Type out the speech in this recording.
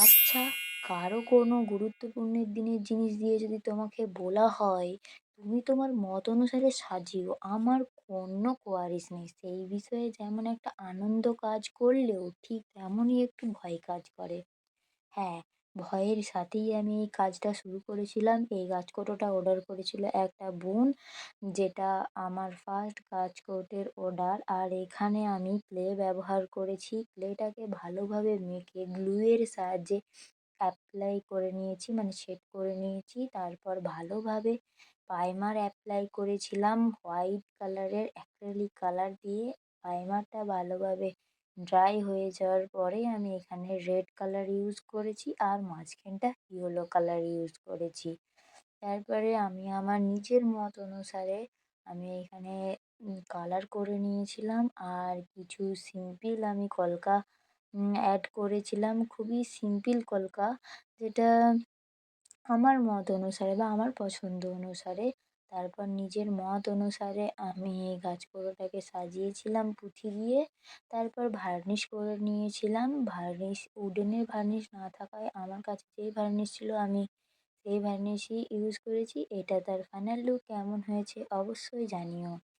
আচ্ছা কারও কোনো গুরুত্বপূর্ণের দিনের জিনিস দিয়ে যদি তোমাকে বলা হয়, তুমি তোমার মত অনুসারে সাজিও। আমার কোনো কোয়ারিস নেই। সেই বিষয়ে যেমন একটা আনন্দ কাজ করলেও ঠিক তেমনই একটু ভয় কাজ করে। হ্যাঁ ভয়ের সাথেই আমি এই কাজটা শুরু করেছিলাম। এই কাজকৌটোটা অর্ডার করেছিল একটা বোন, যেটা আমার ফার্স্ট কাজকৌটোর অর্ডার আর এখানে আমি ক্লে ব্যবহার করেছি। ক্লেটাকে ভালোভাবে মেখে গ্লুয়ের সাহায্যে অ্যাপ্লাই করে নিয়েছি মানে সেট করে নিয়েছি। তারপর ভালোভাবে প্রাইমার অ্যাপ্লাই করেছিলাম। হোয়াইট কালারের অ্যাক্রেলিক কালার দিয়ে প্রাইমারটা ভালোভাবে ড্রাই হয়ে যাওয়ার পরে আমি এখানে রেড কালার ইউজ করেছি আর মাঝখানটা ইয়েলো কালার ইউজ করেছি। তারপরে আমি আমার নিজের মত অনুসারে আমি এখানে কালার করে নিয়েছিলাম আর কিছু সিম্পল আমি কলকা অ্যাড করেছিলাম। খুবই সিম্পল কলকা যেটা আমার মত অনুসারে বা আমার পছন্দ অনুসারে তারপর নিজের মত অনুসারে আমি এই গাছগুলোটাকে সাজিয়েছিলাম পুঁথি দিয়ে। তারপর ভার্নিশ করে নিয়েছিলাম। ভার্নিশ উডেনের ভার্নিশ না থাকায় আমার কাছে যেই ভার্নিশ ছিল আমি সেই ভার্নিশই ইউজ করেছি। এটা তার ফাইনাল লুক কেমন হয়েছে অবশ্যই জানিও।